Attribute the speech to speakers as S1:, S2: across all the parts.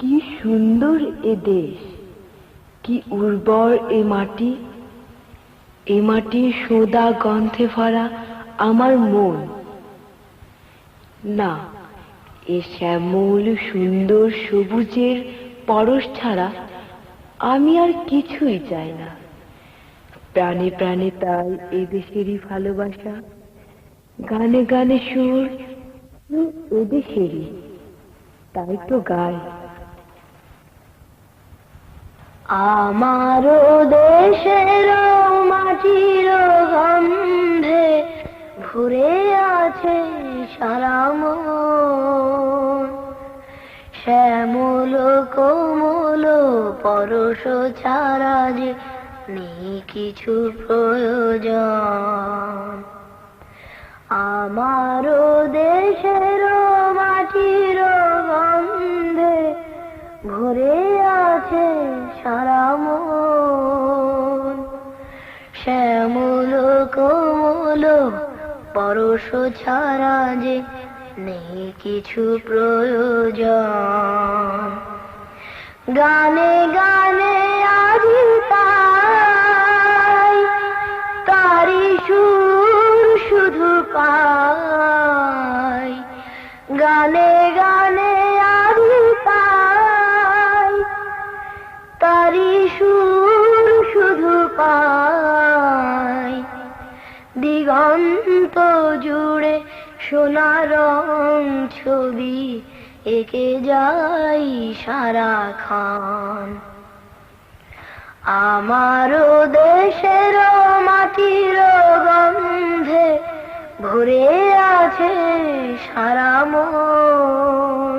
S1: কি সুন্দর এ দেশ, কি উর্বর এ মাটি। এ মাটির সোদা গন্ধে ভরা আমার মন। না, এ শ্যামল সুন্দর সবুজের পরশ ছাড়া আমি আর কিছুই চাই না। প্রাণে প্রাণে তাই এ দেশেরই ভালোবাসা, গানে গানে সুর এ দেশেরই। তাই তো গাই।
S2: আমারও দেশের মাটির গন্ধে ঘুরে আছে সারাম শ্যামল, কোমল, পরশ ছাড়া যে নেই কিছু প্রয়োজন। আমারও দেশের শ্যামল কোমল পরশ ছাড়া যে নেই কিছু প্রয়োজন। গানে গানে দিগন্ত জুড়ে সোনা রং ছবি একে যাই সারা খান। আমারও দেশের মাটির গন্ধে ভরে আছে সারা মন।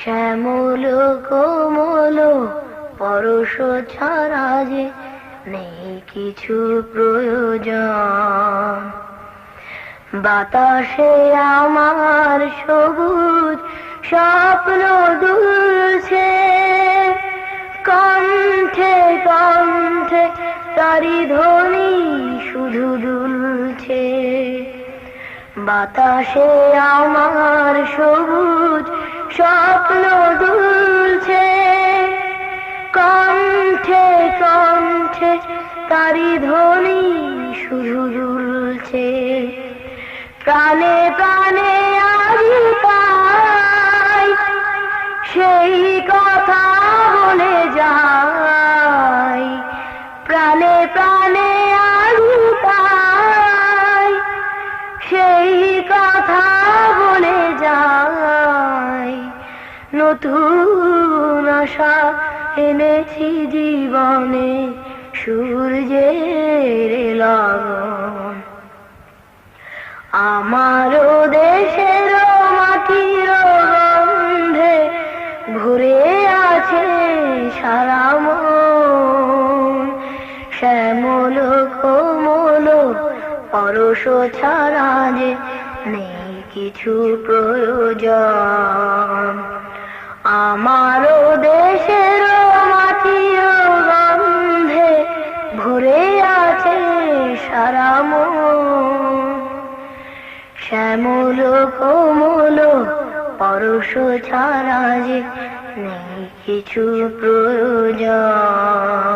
S2: শ্যামল কোমল পরশ ছাড়া যে নেই কিছু প্রয়োজন। বাতাসে আমার সবুজ স্বপ্ন দুলছে। কণ্ঠে কণ্ঠে তারি ধ্বনি শুধু দুলছে। বাতাসে আমার সবুজ স্বপ্ন দুলছে। তারি ধ্বনি শুধু দুলছে প্রাণে প্রাণে আজি তাই সেই কথা বলে যাই প্রাণে প্রাণে আজি তাই সেই কথা বলে যাই নতুন আশা এনেছি জীবনে। সূর্যের লগন আমারও দেশের মাটির গন্ধে ঘুরে আছে সারা মন। শ্যামল কোমল পরশ ছাড়া যে নেই কিছু প্রয়োজন। আমারও দেশের কোমল পরশ ছাড়া যে নেই কিছু প্রয়োজন।